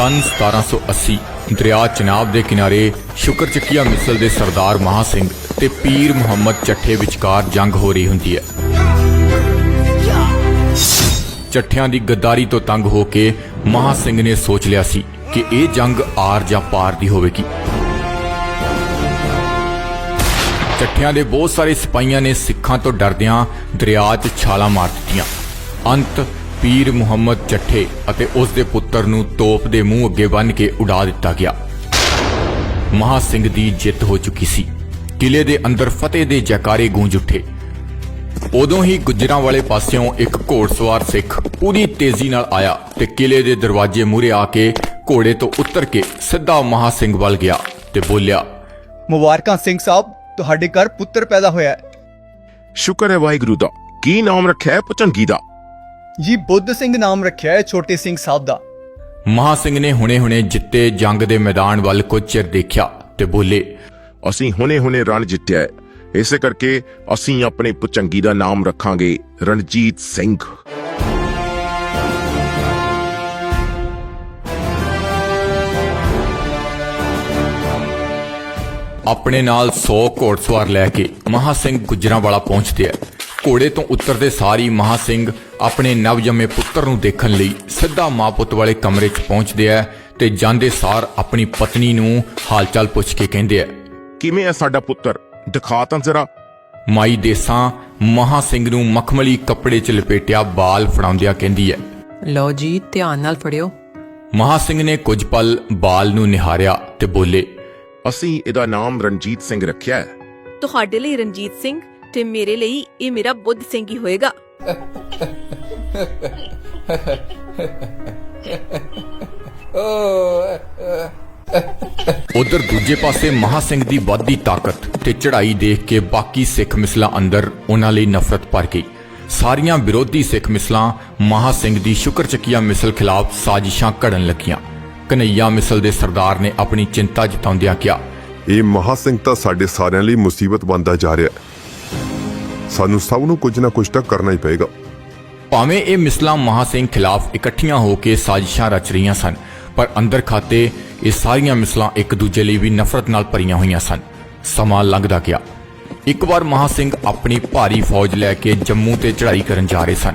ਸਨ 1780 ਦਰਿਆ ਚਨਾਬ ਦੇ ਕਿਨਾਰੇ ਸ਼ੁਕਰ ਮਿਸਲ ਦੇ ਸਰਦਾਰ ਮਹਾ ਸਿੰਘ ਤੇ ਪੀਰ ਮੁਹੰਮਦ ਚੱਠੇ ਵਿਚਕਾਰ ਜੰਗ ਹੋ ਰਹੀ ਹੁੰਦੀ ਹੈ। ਚੱਠਿਆਂ ਦੀ ਗੱਦਾਰੀ ਤੋਂ ਤੰਗ ਹੋ ਕੇ ਮਹਾ ਸਿੰਘ ਨੇ ਸੋਚ ਲਿਆ ਸੀ ਕਿ ਇਹ ਜੰਗ ਆਰ ਜਾਂ ਪਾਰ ਦੀ ਹੋਵੇਗੀ। ਚੱਠਿਆਂ ਦੇ ਬਹੁਤ ਸਾਰੇ ਸਿਪਾਹੀਆਂ ਨੇ ਸਿੱਖਾਂ ਤੋਂ ਡਰਦਿਆਂ ਦਰਿਆ 'ਚ ਛਾਲਾਂ ਮਾਰ ਦਿੱਤੀਆਂ। ਅੰਤ ਪੀਰ ਮੁਹੰਮਦ ਚੱਠੇ ਅਤੇ ਉਸ ਦੇ ਪੁੱਤਰ ਨੂੰ ਤੋਪ ਦੇ ਮੂੰਹ ਅੱਗੇ ਬੰਨ੍ਹ ਕੇ ਉਡਾ ਦਿੱਤਾ ਗਿਆ। ਮਹਾ ਸਿੰਘ ਦੀ ਜਿੱਤ ਹੋ ਚੁੱਕੀ ਸੀ। ਕਿਲੇ ਦੇ ਅੰਦਰ ਫਤਿਹ ਦੇ ਜੈਕਾਰੇ ਗੂੰਜ ਉੱਠੇ। ਉਦੋਂ ਹੀ ਗੁੱਜਰਾਂ ਵਾਲੇ ਪਾਸਿਓਂ ਇੱਕ ਘੋੜਸਵਾਰ ਸਿੱਖ ਪੂਰੀ ਤੇਜ਼ੀ ਨਾਲ ਆਇਆ ਤੇ ਕਿਲੇ ਦੇ ਦਰਵਾਜ਼ੇ ਮੂਹਰੇ ਆ ਕੇ ਘੋੜੇ ਤੋਂ ਉਤਰ ਕੇ ਸਿੱਧਾ ਮਹਾ ਸਿੰਘ ਵੱਲ ਗਿਆ ਤੇ ਬੋਲਿਆ ਮੁਬਾਰਕਾਂ ਸਿੰਘ ਸਾਹਿਬ ਤੁਹਾਡੇ ਘਰ ਪੁੱਤਰ ਪੈਦਾ ਹੋਇਆ ਹੈ। ਸ਼ੁਕਰ ਹੈ ਵਾਹਿਗੁਰੂ ਦਾ। ਕੀ ਨਾਮ ਰੱਖਿਆ ਹੈ ਪਚੰਗੀ ਦਾ? ਜੀ ਬੁੱਧ ਸਿੰਘ ਨਾਮ ਰੱਖਿਆ ਹੈ ਛੋਟੇ ਸਿੰਘ ਸਾਹਿਬ ਦਾ। ਮਹਾ ਸਿੰਘ ਨੇ ਹੁਣੇ-ਹੁਣੇ ਜਿੱਤੇ ਜੰਗ ਦੇ ਮੈਦਾਨ ਵੱਲ ਕੁਝ ਚਿਰ ਦੇਖਿਆ ਤੇ ਬੋਲੇ ਅਸੀਂ ਹੁਣੇ-ਹੁਣੇ ਰਣ ਜਿੱਤਿਆ ਹੈ। ਇਸੇ ਕਰਕੇ ਅਸੀਂ ਆਪਣੇ ਪਚੰਗੀ ਦਾ ਨਾਮ ਰੱਖਾਂਗੇ ਰਣਜੀਤ ਸਿੰਘ। ਆਪਣੇ ਨਾਲ 100 ਘੋੜਸਵਾਰ ਲੈ ਕੇ ਮਹਾ ਸਿੰਘ ਗੁੱਜਰਾਂ ਵਾਲਾ ਪਹੁੰਚਦੇ ਆ। ਘੋੜੇ ਤੋਂ ਉਤਰਦੇ ਸਾਰੀ ਮਹਾ ਸਿੰਘ ਆਪਣੇ ਨਵਜੰਮੇ ਪੁੱਤਰ ਨੂੰ ਦੇਖਣ ਲਈ ਸਿੱਧਾ ਮਾਂ ਪੁੱਤ ਵਾਲੇ ਕਮਰੇ 'ਚ ਪਹੁੰਚਦੇ ਆ ਤੇ ਜਾਂਦੇ ਸਾਰ ਆਪਣੀ ਪਤਨੀ ਨੂੰ ਹਾਲਚਾਲ ਪੁੱਛ ਕੇ ਕਹਿੰਦੇ ਆ ਕਿਵੇਂ ਹੈ ਸਾਡਾ ਪੁੱਤਰ? ਦਿਖਾ ਤਾਂ ਜ਼ਰਾ। ਮਾਈ ਦੇਸਾਂ ਮਹਾ ਸਿੰਘ ਨੂੰ ਮਖਮਲੀ ਕੱਪੜੇ 'ਚ ਲਪੇਟਿਆ ਬਾਲ ਫੜਾਉਂਦਿਆਂ ਕਹਿੰਦੀ ਹੈ। ਲਓ ਜੀ ਧਿਆਨ ਨਾਲ ਫੜਿਓ। ਮਹਾ ਸਿੰਘ ਨੇ ਕੁਝ ਪਲ ਬਾਲ ਨੂੰ ਨਿਹਾਰਿਆ ਤੇ ਬੋਲੇ ਅਸੀਂ ਇਹਦਾ ਨਾਮ ਰਣਜੀਤ ਸਿੰਘ ਰੱਖਿਆ ਹੈ। ਤੁਹਾਡੇ ਲਈ ਰਣਜੀਤ ਸਿੰਘ ਤੇ ਮੇਰੇ ਲਈ ਇਹ ਮੇਰਾ ਬੁੱਧ ਸਿੰਘ ਹੀ ਹੋਏਗਾ। ਉਧਰ ਦੂਜੇ ਪਾਸੇ ਮਹਾ ਸਿੰਘ ਦੀ ਵੱਧਦੀ ਤਾਕਤ ਤੇ ਚੜ੍ਹਾਈ ਦੇਖ ਕੇ ਬਾਕੀ ਸਿੱਖ ਮਿਸਲਾਂ ਅੰਦਰ ਉਹਨਾਂ ਲਈ ਨਫ਼ਰਤ ਭਰ ਗਈ। ਸਾਰੀਆਂ ਵਿਰੋਧੀ ਸਿੱਖ ਮਿਸਲਾਂ ਮਹਾ ਸਿੰਘ ਦੀ ਸ਼ੁਕਰ ਚੱਕੀਆ ਮਿਸਲ ਖਿਲਾਫ ਸਾਜ਼ਿਸ਼ਾਂ ਘੜਨ ਲੱਗੀਆਂ। ਕਨਈਆ ਮਿਸਲ ਦੇ ਸਰਦਾਰ ਨੇ ਆਪਣੀ ਚਿੰਤਾ ਜਤਾਉਂਦਿਆਂ ਕਿਹਾ ਇਹ ਮਹਾ ਸਿੰਘ ਤਾਂ ਸਾਡੇ ਸਾਰਿਆਂ ਲਈ ਮੁਸੀਬਤ ਬਣਦਾ ਜਾ ਰਿਹਾ ਹੈ। ਸਾਨੂੰ ਸਭ ਨੂੰ ਕੁਝ ਨਾ ਕੁਝ ਤਾਂ ਕਰਨਾ ਹੀ ਪਏਗਾ। ਭਾਵੇਂ ਇਹ ਮਿਸਲਾਂ ਮਹਾ ਸਿੰਘ ਖਿਲਾਫ ਇਕੱਠੀਆਂ ਹੋ ਕੇ ਸਾਜ਼ਿਸ਼ਾਂ ਰਚ ਰਹੀਆਂ ਸਨ ਪਰ ਅੰਦਰ ਖਾਤੇ ਇਹ ਸਾਰੀਆਂ ਮਿਸਲਾਂ ਇੱਕ ਦੂਜੇ ਲਈ ਵੀ ਨਫ਼ਰਤ ਨਾਲ ਭਰੀਆਂ ਹੋਈਆਂ ਸਨ। ਸਮਾਂ ਲੰਘਦਾ ਗਿਆ। ਇੱਕ ਵਾਰ ਮਹਾ ਸਿੰਘ ਆਪਣੀ ਭਾਰੀ ਫੌਜ ਲੈ ਕੇ ਜੰਮੂ ਤੇ ਚੜ੍ਹਾਈ ਕਰਨ ਜਾ ਰਹੇ ਸਨ।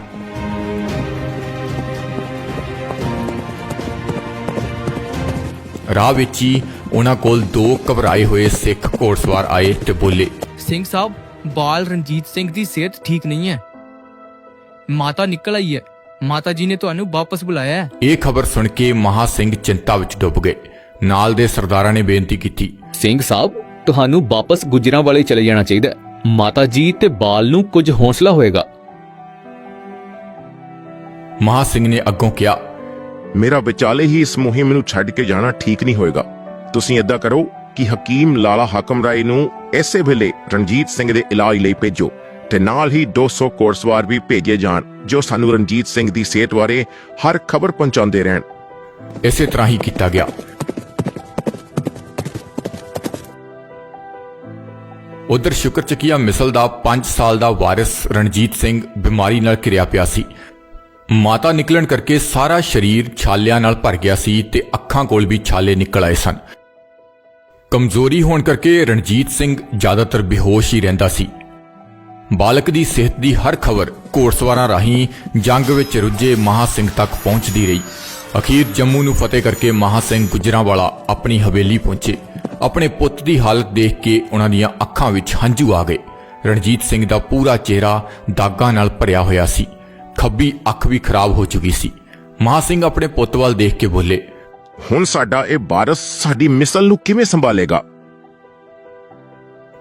ਰਾਹ ਵਿੱਚ ਹੀ ਉਹਨਾਂ ਕੋਲ ਦੋ ਘਬਰਾਏ ਹੋਏ ਸਿੱਖ ਘੋੜਸਵਾਰ ਆਏ ਤੇ ਬੋਲੇ ਸਿੰਘ ਸਾਹਿਬ ਬਾਲ ਰਣਜੀਤ ਸਿੰਘ ਦੀ ਸਿਹਤ ਠੀਕ ਨਹੀਂ ਹੈ। ਮਾਤਾ ਨਿਕਲ ਆਈ ਹੈ। ਮਾਤਾ ਜੀ ਨੇ ਤੁਹਾਨੂੰ ਵਾਪਸ ਬੁਲਾਇਆ ਹੈ। ਇਹ ਖਬਰ ਸੁਣ ਕੇ ਮਹਾ ਸਿੰਘ ਚਿੰਤਾ ਵਿੱਚ ਡੁੱਬ ਗਏ। ਨਾਲ ਦੇ ਸਰਦਾਰਾਂ ਨੇ ਬੇਨਤੀ ਕੀਤੀ। ਸਿੰਘ ਸਾਹਿਬ ਤੁਹਾਨੂੰ ਵਾਪਸ ਗੁਜਰਾਂ ਵਾਲੇ ਚਲੇ ਜਾਣਾ ਚਾਹੀਦਾ ਹੈ। ਮਾਤਾ ਜੀ ਤੇ ਬਾਲ ਨੂੰ ਕੁਝ ਹੌਸਲਾ ਹੋਏਗਾ। ਮਹਾ ਸਿੰਘ ਨੇ ਅੱਗੋਂ ਕਿਹਾ ਮੇਰਾ ਵਿਚਾਲੇ ਹੀ ਇਸ ਮੁਹਿੰਮ ਨੂੰ ਛੱਡ ਕੇ ਜਾਣਾ ਠੀਕ ਨਹੀਂ ਹੋਏਗਾ। ਤੁਸੀਂ ਏਦਾਂ ਕਰੋ ਕਿ ਹਕੀਮ ਲਾਲਾ ਹਾਕਮ ਰਾਏ ਨੂੰ ਐਸੇ ਵੇਲੇ ਰਣਜੀਤ ਸਿੰਘ ਦੇ ਇਲਾਜ ਲਈ ਭੇਜੋ ਤੇ ਨਾਲ ਹੀ 200 ਕੋਰਸਵਾਰ ਵੀ ਭੇਜੇ ਜਾਣ, ਜੋ ਸਾਨੂੰ ਰਣਜੀਤ ਸਿੰਘ ਦੀ ਸਿਹਤ ਬਾਰੇ ਹਰ ਖਬਰ ਪਹੁੰਚਾਉਂਦੇ ਰਹਿਣ। ਇਸੇ ਤਰ੍ਹਾਂ ਹੀ ਕੀਤਾ ਗਿਆ। ਉਧਰ ਸ਼ੁਕਰ ਚੱਕੀਆ ਮਿਸਲ ਦਾ 5 ਸਾਲ ਦਾ ਵਾਰਿਸ ਰਣਜੀਤ ਸਿੰਘ ਬਿਮਾਰੀ ਨਾਲ ਘਿਰਿਆ ਪਿਆ ਸੀ। ਮਾਤਾ ਨਿਕਲਣ ਕਰਕੇ ਸਾਰਾ ਸਰੀਰ ਛਾਲਿਆਂ ਨਾਲ ਭਰ ਗਿਆ ਸੀ ਤੇ ਅੱਖਾਂ ਕੋਲ ਵੀ ਛਾਲੇ ਨਿਕਲ ਆਏ ਸਨ। ਕਮਜ਼ੋਰੀ ਹੋਣ ਕਰਕੇ ਰਣਜੀਤ ਸਿੰਘ ਜ਼ਿਆਦਾਤਰ ਬੇਹੋਸ਼ ਹੀ ਰਹਿੰਦਾ ਸੀ। ਬਾਲਕ ਦੀ ਸਿਹਤ ਦੀ ਹਰ ਖਬਰ ਘੋੜਸਵਾਰਾਂ ਰਾਹੀਂ ਜੰਗ ਵਿੱਚ ਰੁੱਝੇ ਮਹਾ ਸਿੰਘ ਤੱਕ ਪਹੁੰਚਦੀ ਰਹੀ। ਅਖੀਰ ਜੰਮੂ ਨੂੰ ਫਤਿਹ ਕਰਕੇ ਮਹਾ ਸਿੰਘ ਗੁਜਰਾਂਵਾਲਾ ਆਪਣੀ ਹਵੇਲੀ ਪਹੁੰਚੇ। ਆਪਣੇ ਪੁੱਤ ਦੀ ਹਾਲਤ ਦੇਖ ਕੇ ਉਹਨਾਂ ਦੀਆਂ ਅੱਖਾਂ ਵਿੱਚ ਹੰਝੂ ਆ ਗਏ। ਰਣਜੀਤ ਸਿੰਘ ਦਾ ਪੂਰਾ ਚਿਹਰਾ ਦਾਗਾਂ ਨਾਲ ਭਰਿਆ ਹੋਇਆ ਸੀ। ਖੱਬੀ ਅੱਖ ਵੀ ਖਰਾਬ ਹੋ ਚੁੱਕੀ ਸੀ। ਮਹਾ ਸਿੰਘ ਆਪਣੇ ਪੁੱਤ ਵੱਲ ਦੇਖ ਕੇ ਬੋਲੇ ਹੁਣ ਸਾਡਾ ਇਹ ਬਾਰਸ ਸਾਡੀ ਮਿਸਲ ਨੂੰ ਕਿਵੇਂ ਸੰਭਾਲੇਗਾ?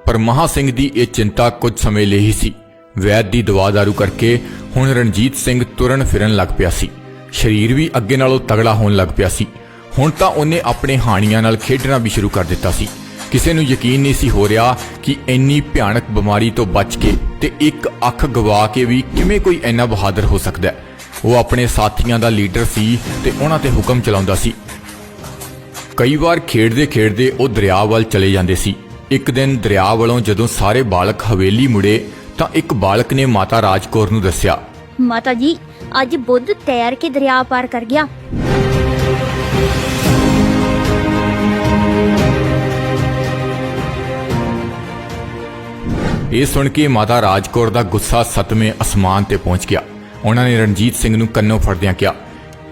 ਪਰ ਮਹਾ ਸਿੰਘ ਦੀ ਇਹ ਚਿੰਤਾ ਕੁਝ ਸਮੇਂ ਲਈ ਹੀ ਸੀ। ਵੈਦ ਦੀ ਦਵਾ ਦਾਰੂ ਕਰਕੇ ਹੁਣ ਰਣਜੀਤ ਸਿੰਘ ਤੁਰਨ ਫਿਰਨ ਲੱਗ ਪਿਆ ਸੀ। ਸਰੀਰ ਵੀ ਅੱਗੇ ਨਾਲੋਂ ਤਗੜਾ ਹੋਣ ਲੱਗ ਪਿਆ ਸੀ। ਹੁਣ ਤਾਂ ਉਹਨੇ ਆਪਣੇ ਹਾਣੀਆਂ ਨਾਲ ਖੇਡਣਾ ਵੀ ਸ਼ੁਰੂ ਕਰ ਦਿੱਤਾ ਸੀ। ਕਿਸੇ ਨੂੰ ਯਕੀਨ ਨਹੀਂ ਸੀ ਹੋ ਰਿਹਾ ਕਿ ਇੰਨੀ ਭਿਆਨਕ ਬਿਮਾਰੀ ਤੋਂ ਬਚ ਕੇ ਤੇ ਇੱਕ ਅੱਖ ਗਵਾ ਕੇ ਵੀ ਕਿਵੇਂ ਕੋਈ ਇੰਨਾ ਬਹਾਦਰ ਹੋ ਸਕਦਾ ਹੈ। ਉਹ ਆਪਣੇ ਸਾਥੀਆਂ ਦਾ ਲੀਡਰ ਸੀ ਤੇ ਉਹਨਾਂ ਤੇ ਹੁਕਮ ਚਲਾਉਂਦਾ ਸੀ। ਕਈ ਵਾਰ ਖੇਡਦੇ ਖੇਡਦੇ ਉਹ ਦਰਿਆ ਵੱਲ ਚਲੇ ਜਾਂਦੇ ਸੀ। ਇੱਕ ਦਿਨ ਦਰਿਆ ਵੱਲੋਂ ਜਦੋਂ ਸਾਰੇ ਬਾਲਕ ਹਵੇਲੀ ਮੁੜੇ ਤਾਂ ਇੱਕ ਬਾਲਕ ਨੇ ਮਾਤਾ ਰਾਜਕੌਰ ਨੂੰ ਦੱਸਿਆ ਮਾਤਾ ਜੀ ਅੱਜ ਬੁੱਧ ਤੈਰ ਕੇ ਦਰਿਆ ਪਾਰ ਕਰ ਗਿਆ। ਇਹ ਸੁਣ ਕੇ ਮਾਤਾ ਰਾਜਕੌਰ ਦਾ ਗੁੱਸਾ ਸਤਵੇਂ ਅਸਮਾਨ ਤੇ ਪਹੁੰਚ ਗਿਆ। ਉਹਨਾਂ ਨੇ ਰਣਜੀਤ ਸਿੰਘ ਨੂੰ ਕੰਨੋਂ ਫੜਦਿਆਂ ਕਿਹਾ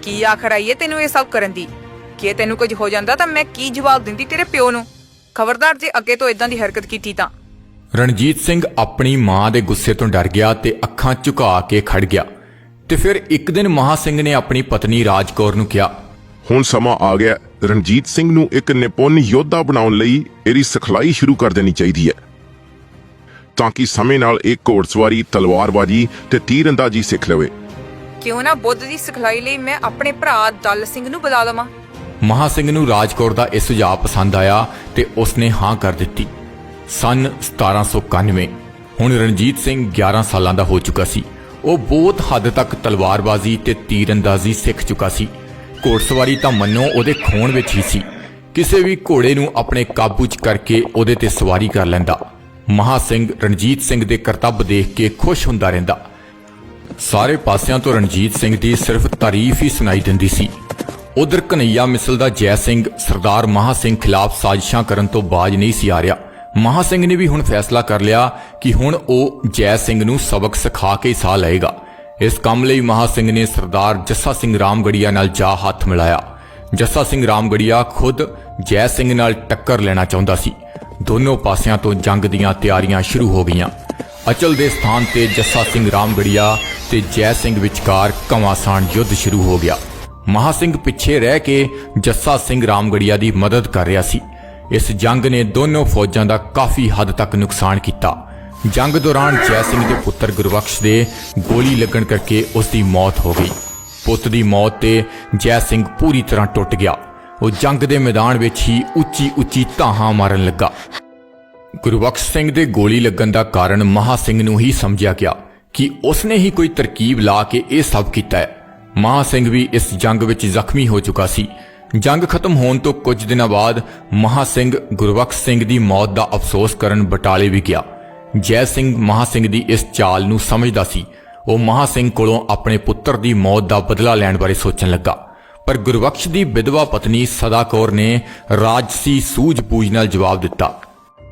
ਕੀ ਆਖਰ ਆਈਏ ਤੈਨੂੰ ਇਹ ਸਭ ਕਰਨ ਦੀ? ਕਿ ਤੈਨੂੰ ਕੁਝ ਹੋ ਜਾਂਦਾ ਤਾਂ ਮੈਂ ਕੀ ਜਵਾਬ ਦਿੰਦੀ ਤੇਰੇ ਪਿਓ ਨੂੰ? ਖਬਰਦਾਰ ਜੇ ਅੱਗੇ ਤੋਂ ਇਦਾਂ ਦੀ ਹਰਕਤ ਕੀਤੀ ਤਾਂ? ਰਣਜੀਤ ਸਿੰਘ ਆਪਣੀ ਮਾਂ ਦੇ ਗੁੱਸੇ ਤੋਂ ਡਰ ਗਿਆ ਤੇ ਅੱਖਾਂ ਝੁਕਾ ਕੇ ਖੜ ਗਿਆ। ਤੇ ਫਿਰ ਇੱਕ ਦਿਨ ਮਹਾ ਸਿੰਘ ਨੇ ਆਪਣੀ ਪਤਨੀ ਰਾਜਕੌਰ ਨੂੰ ਕਿਹਾ ਹੁਣ ਸਮਾਂ ਆ ਗਿਆ ਰਣਜੀਤ ਸਿੰਘ ਨੂੰ ਇੱਕ ਨਿਪੁੰਨ ਯੋਧਾ ਬਣਾਉਣ ਲਈ ਇਹਦੀ ਸਿਖਲਾਈ ਸ਼ੁਰੂ ਕਰ ਦੇਣੀ ਚਾਹੀਦੀ ਹੈ। ਤਾਂ ਕਿ ਸਮੇਂ ਨਾਲ ਇਹ ਘੋੜਸਵਾਰੀ ਤਲਵਾਰਬਾਜ਼ੀ ਤੇ ਤੀਰਅੰਦਾਜ਼ੀ ਸਿੱਖ ਲਵੇ। ਕਿਉਂ ਨਾ ਬੁੱਧ ਦੀ ਸਿਖਲਾਈ ਲਈ ਮੈਂ ਆਪਣੇ ਭਰਾ ਦਲ ਸਿੰਘ ਨੂੰ ਬੁਲਾ ਲਵਾਂ? ਮਹਾ ਸਿੰਘ ਨੂੰ ਰਾਜਕੋਟ ਦਾ ਇਹ ਸੁਝਾਅ ਪਸੰਦ ਆਇਆ ਤੇ ਉਸਨੇ ਹਾਂ ਕਰ ਦਿੱਤੀ। ਸਨ 1791 ਹੁਣ ਰਣਜੀਤ ਸਿੰਘ 11 ਸਾਲਾਂ ਦਾ ਹੋ ਚੁੱਕਾ ਸੀ। ਉਹ ਬਹੁਤ ਹੱਦ ਤੱਕ ਤਲਵਾਰਬਾਜ਼ੀ ਤੇ ਤੀਰਅੰਦਾਜ਼ੀ ਸਿੱਖ ਚੁੱਕਾ ਸੀ। ਘੋੜਸਵਾਰੀ ਤਾਂ ਮੰਨੋ ਉਹਦੇ ਖੂਨ ਵਿੱਚ ਹੀ ਸੀ। ਕਿਸੇ ਵੀ ਘੋੜੇ ਨੂੰ ਆਪਣੇ ਕਾਬੂ 'ਚ ਕਰਕੇ ਉਹਦੇ ਤੇ ਸਵਾਰੀ ਕਰ ਲੈਂਦਾ। ਮਹਾ ਸਿੰਘ ਰਣਜੀਤ ਸਿੰਘ ਦੇ ਕਰਤੱਵ ਦੇਖ ਕੇ ਖੁਸ਼ ਹੁੰਦਾ ਰਹਿੰਦਾ। ਸਾਰੇ ਪਾਸਿਆਂ ਤੋਂ ਰਣਜੀਤ ਸਿੰਘ ਦੀ ਸਿਰਫ ਤਾਰੀਫ ਹੀ ਸੁਣਾਈ ਦਿੰਦੀ ਸੀ। ਉਧਰ ਕਨਈਆ ਮਿਸਲ ਦਾ ਜੈ ਸਿੰਘ, ਸਰਦਾਰ ਮਹਾ ਸਿੰਘ ਖਿਲਾਫ ਸਾਜ਼ਿਸ਼ਾਂ ਕਰਨ ਤੋਂ ਬਾਜ ਨਹੀਂ ਸੀ ਆ ਰਿਹਾ। ਮਹਾ ਸਿੰਘ ਨੇ ਵੀ ਹੁਣ ਫੈਸਲਾ ਕਰ ਲਿਆ ਕਿ ਹੁਣ ਉਹ ਜੈ ਸਿੰਘ ਨੂੰ ਸਬਕ ਸਿਖਾ ਕੇ ਸਾਹ ਲਏਗਾ। ਇਸ ਕੰਮ ਲਈ ਮਹਾ ਸਿੰਘ ਨੇ ਸਰਦਾਰ ਜੱਸਾ ਸਿੰਘ ਰਾਮਗੜੀਆ ਨਾਲ ਜਾ ਹੱਥ ਮਿਲਾਇਆ। ਜੱਸਾ ਸਿੰਘ ਰਾਮਗੜੀਆ ਖੁਦ ਜੈ ਸਿੰਘ ਨਾਲ ਟੱਕਰ ਲੈਣਾ ਚਾਹੁੰਦਾ ਸੀ। ਦੋਨੋਂ ਪਾਸਿਆਂ ਤੋਂ ਜੰਗ ਦੀਆਂ ਤਿਆਰੀਆਂ ਸ਼ੁਰੂ ਹੋ ਗਈਆਂ। ਅਚਲ ਦੇ ਸਥਾਨ ਤੇ ਜੱਸਾ ਸਿੰਘ ਰਾਮਗੜੀਆ ਤੇ ਜੈ ਸਿੰਘ ਵਿਚਕਾਰ ਘਮਾਸਾਨ ਯੁੱਧ ਸ਼ੁਰੂ ਹੋ ਗਿਆ। ਮਹਾ ਸਿੰਘ ਪਿੱਛੇ ਰਹਿ ਕੇ ਜੱਸਾ ਸਿੰਘ ਰਾਮਗੜੀਆ ਦੀ ਮਦਦ ਕਰ ਰਿਹਾ ਸੀ। ਇਸ ਜੰਗ ਨੇ ਦੋਨੋਂ ਫੌਜਾਂ ਦਾ ਕਾਫੀ ਹੱਦ ਤੱਕ ਨੁਕਸਾਨ ਕੀਤਾ। ਜੰਗ ਦੌਰਾਨ ਜੈ ਸਿੰਘ ਦੇ ਪੁੱਤਰ ਗੁਰਬਖਸ਼ ਦੇ ਗੋਲੀ ਲੱਗਣ ਕਰਕੇ ਉਸ ਦੀ ਮੌਤ ਹੋ ਗਈ। ਪੁੱਤ ਦੀ ਮੌਤ ਤੇ ਜੈ ਸਿੰਘ ਪੂਰੀ ਤਰ੍ਹਾਂ ਟੁੱਟ ਗਿਆ। ਉਹ ਜੰਗ ਦੇ ਮੈਦਾਨ ਵਿੱਚ ਹੀ ਉੱਚੀ ਉੱਚੀ ਧਾਹਾਂ ਮਾਰਨ ਲੱਗਾ। ਗੁਰਬਖਸ਼ ਸਿੰਘ ਦੇ ਗੋਲੀ ਲੱਗਣ ਦਾ ਕਾਰਨ ਮਹਾ ਸਿੰਘ ਨੂੰ ਹੀ ਸਮਝਿਆ ਗਿਆ ਕਿ ਉਸਨੇ ਹੀ ਕੋਈ ਤਰਕੀਬ ਲਾ ਕੇ ਇਹ ਸਭ ਕੀਤਾ ਹੈ। ਮਹਾ ਸਿੰਘ ਵੀ ਇਸ ਜੰਗ ਵਿੱਚ ਜ਼ਖਮੀ ਹੋ ਚੁੱਕਾ ਸੀ। ਜੰਗ ਖਤਮ ਹੋਣ ਤੋਂ ਕੁਝ ਦਿਨਾਂ ਬਾਅਦ ਮਹਾ ਸਿੰਘ ਗੁਰਬਖਸ਼ ਸਿੰਘ ਦੀ ਮੌਤ ਦਾ ਅਫਸੋਸ ਕਰਨ ਬਟਾਲੇ ਵੀ ਗਿਆ। ਜੈ ਸਿੰਘ ਮਹਾ ਸਿੰਘ ਦੀ ਇਸ ਚਾਲ ਨੂੰ ਸਮਝਦਾ ਸੀ। ਉਹ ਮਹਾ ਸਿੰਘ ਕੋਲੋਂ ਆਪਣੇ ਪੁੱਤਰ ਦੀ ਮੌਤ ਦਾ ਬਦਲਾ ਲੈਣ ਬਾਰੇ ਸੋਚਣ ਲੱਗਾ। ਪਰ ਗੁਰਬਖਸ਼ ਦੀ ਵਿਧਵਾ ਪਤਨੀ ਸਦਾ ਕੌਰ ਨੇ ਰਾਜਸੀ ਸੂਝ-ਬੂਝ ਨਾਲ ਜਵਾਬ ਦਿੱਤਾ।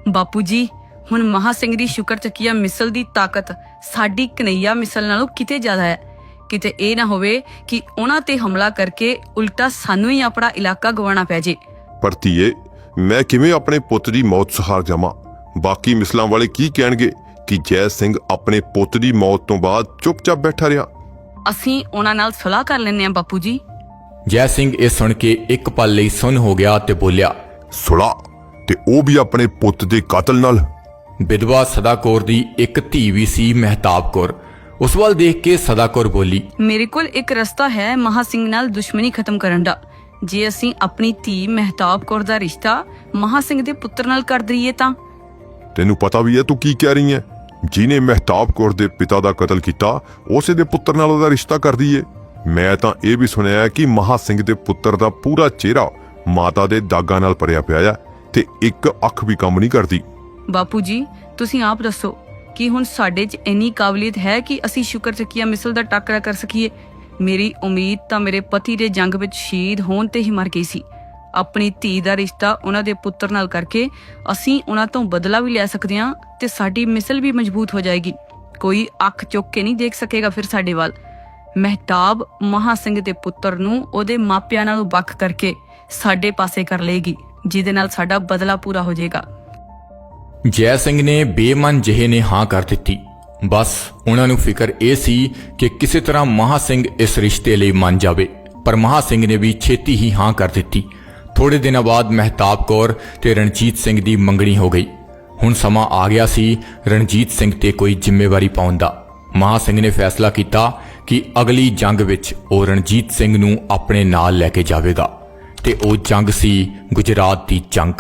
ਬਾਪੂ ਜੀ, ਹੁਣ ਮਹਾ ਸਿੰਘ ਦੀ ਸ਼ੁਕਰ ਚੱਕੀਆ ਮਿਸਲ ਦੀ ਤਾਕਤ ਸਾਡੀ ਕਨਈਆ ਮਿਸਲ ਨਾਲੋਂ ਕਿਤੇ ਜ਼ਿਆਦਾ ਹੈ। ਕਿਤੇ ਇਹ ਨਾ ਹੋਵੇ ਕਿ ਉਹਨਾਂ ਤੇ ਹਮਲਾ ਕਰਕੇ ਉਲਟਾ ਸਾਨੂੰ ਹੀ ਆਪਣਾ ਇਲਾਕਾ ਗਵਾਉਣਾ ਪੈ ਜੇ। ਪਰ ਧੀਏ ਮੈਂ ਕਿਵੇਂ ਆਪਣੇ ਪੁੱਤ ਦੀ ਮੌਤ ਸਹਾਰ ਜਾਵਾਂ? ਬਾਕੀ ਮਿਸਲਾਂ ਵਾਲੇ ਕੀ ਕਹਿਣਗੇ ਕਿ ਜੈ ਸਿੰਘ ਆਪਣੇ ਪੁੱਤ ਦੀ ਮੌਤ ਤੋਂ ਬਾਅਦ ਚੁੱਪਚਾਪ ਬੈਠਾ ਰਿਹਾ? ਅਸੀਂ ਉਹਨਾਂ ਨਾਲ ਸੁਲਾਹ ਕਰ ਲੈਂਦੇ ਹਾਂ ਬਾਪੂ ਜੀ। ਜੈ ਸਿੰਘ ਇਹ ਸੁਣ ਕੇ ਇੱਕ ਪਲ ਲਈ ਸੁੰਨ ਹੋ ਗਿਆ ਤੇ ਬੋਲਿਆ ਸੁਲਾ ਤੇ ਉਹ ਵੀ ਆਪਣੇ ਪੁੱਤ ਦੇ ਕਾਤਲ ਨਾਲ? ਵਿਧਵਾ ਸਦਾ ਕੌਰ ਦੀ ਇੱਕ ਧੀ ਵੀ ਸੀ ਮਹਿਤਾਬ ਕੌਰ। ਉਸ ਵੱਲ ਦੇਖ ਕੇ ਸਦਾ ਕੌਰ ਬੋਲੀ ਮੇਰੇ ਕੋਲ ਇੱਕ ਰਸਤਾ ਹੈ ਮਹਾ ਸਿੰਘ ਨਾਲ ਦੁਸ਼ਮਣੀ ਖਤਮ ਕਰਨ ਦਾ। ਜੇ ਅਸੀਂ ਆਪਣੀ ਧੀ ਮਹਿਤਾਬ ਕੌਰ ਦਾ ਰਿਸ਼ਤਾ ਮਹਾ ਸਿੰਘ ਦੇ ਪੁੱਤਰ ਨਾਲ ਕਰ ਦਈਏ ਤਾਂ? ਤੈਨੂੰ ਪਤਾ ਵੀ ਹੈ ਤੂੰ ਕੀ ਕਹਿ ਰਹੀ ਹੈ? ਜਿਹਨੇ ਮਹਿਤਾਬ ਕੌਰ ਦੇ ਪਿਤਾ ਦਾ ਕਤਲ ਕੀਤਾ ਉਸੇ ਦੇ ਪੁੱਤਰ ਨਾਲ ਉਹਦਾ ਰਿਸ਼ਤਾ ਕਰ ਦਈਏ। ਮੈਂ ਤਾਂ ਇਹ ਵੀ ਸੁਣਿਆ ਹੈ ਕਿ ਮਹਾ ਸਿੰਘ ਦੇ ਪੁੱਤਰ ਦਾ ਪੂਰਾ ਚਿਹਰਾ ਮਾਤਾ ਦੇ ਦਾਗਾਂ ਨਾਲ ਭਰਿਆ ਪਿਆ ਹੈ ਤੇ ਇੱਕ ਅੱਖ ਵੀ ਕੰਮ ਨਹੀਂ ਕਰਦੀ। ਬਾਪੂ ਜੀ ਤੁਸੀਂ ਆਪ ਦੱਸੋ ਕਿ ਹੁਣ ਸਾਡੇ 'ਚ ਇੰਨੀ ਕਾਬਲੀਅਤ ਹੈ ਕਿ ਅਸੀਂ ਸ਼ੁਕਰ ਚੱਕੀਆ ਮਿਸਲ ਦਾ ਟਾਕਰਾ ਕਰ ਸਕੀਏ। ਮੇਰੀ ਉਮੀਦ ਤਾਂ ਮੇਰੇ ਪਤੀ ਦੇ ਜੰਗ ਵਿੱਚ ਸ਼ਹੀਦ ਹੋਣ ਤੇ ਹੀ ਮਰ ਗਈ ਸੀ। ਆਪਣੀ ਧੀ ਦਾ ਰਿਸ਼ਤਾ ਉਹਨਾਂ ਦੇ ਪੁੱਤਰ ਨਾਲ ਕਰਕੇ ਅਸੀਂ ਉਹਨਾਂ ਤੋਂ ਬਦਲਾ ਵੀ ਲੈ ਸਕਦੇ ਹਾਂ ਤੇ ਸਾਡੀ ਮਿਸਲ ਵੀ ਮਜ਼ਬੂਤ ਹੋ ਜਾਏਗੀ। ਕੋਈ ਅੱਖ ਚੁੱਕ ਕੇ ਨਹੀਂ ਦੇਖ ਸਕੇਗਾ ਫਿਰ ਸਾਡੇ ਵੱਲ। ਮਹਿਤਾਬ ਮਹਾ ਸਿੰਘ ਦੇ ਪੁੱਤਰ ਨੂੰ ਉਹਦੇ ਮਾਪਿਆਂ ਨਾਲੋਂ ਵੱਖ ਕਰਕੇ ਸਾਡੇ ਪਾਸੇ ਕਰ ਲਏਗੀ, ਜਿਹਦੇ ਨਾਲ ਸਾਡਾ ਬਦਲਾ ਪੂਰਾ ਹੋ ਜਾਏਗਾ। ਜੈ ਸਿੰਘ ਨੇ ਬੇਮਨ ਜਿਹੇ ਨੇ ਹਾਂ ਕਰ ਦਿੱਤੀ। ਬਸ ਉਹਨਾਂ ਨੂੰ ਫਿਕਰ ਇਹ ਸੀ ਕਿ ਕਿਸੇ ਤਰ੍ਹਾਂ ਮਹਾ ਸਿੰਘ ਇਸ ਰਿਸ਼ਤੇ ਲਈ ਮੰਨ ਜਾਵੇ, ਪਰ ਮਹਾ ਸਿੰਘ ਨੇ ਵੀ ਛੇਤੀ ਹੀ ਹਾਂ ਕਰ ਦਿੱਤੀ। ਥੋੜੇ ਦਿਨਾਂ ਬਾਅਦ ਮਹਿਤਾਬ ਕੌਰ ਤੇ ਰਣਜੀਤ ਸਿੰਘ ਦੀ ਮੰਗਣੀ ਹੋ ਗਈ। ਹੁਣ ਸਮਾਂ ਆ ਗਿਆ ਸੀ ਰਣਜੀਤ ਸਿੰਘ ਤੇ ਕੋਈ ਜ਼ਿੰਮੇਵਾਰੀ ਪਾਉਣ ਦਾ। ਮਹਾ ਸਿੰਘ ਨੇ ਫੈਸਲਾ ਕੀਤਾ ਕਿ ਅਗਲੀ ਜੰਗ ਵਿੱਚ ਉਹ ਰਣਜੀਤ ਸਿੰਘ ਨੂੰ ਆਪਣੇ ਨਾਲ ਲੈ ਕੇ ਜਾਵੇਗਾ ਤੇ ਉਹ ਜੰਗ ਸੀ ਗੁਜਰਾਤ ਦੀ ਜੰਗ।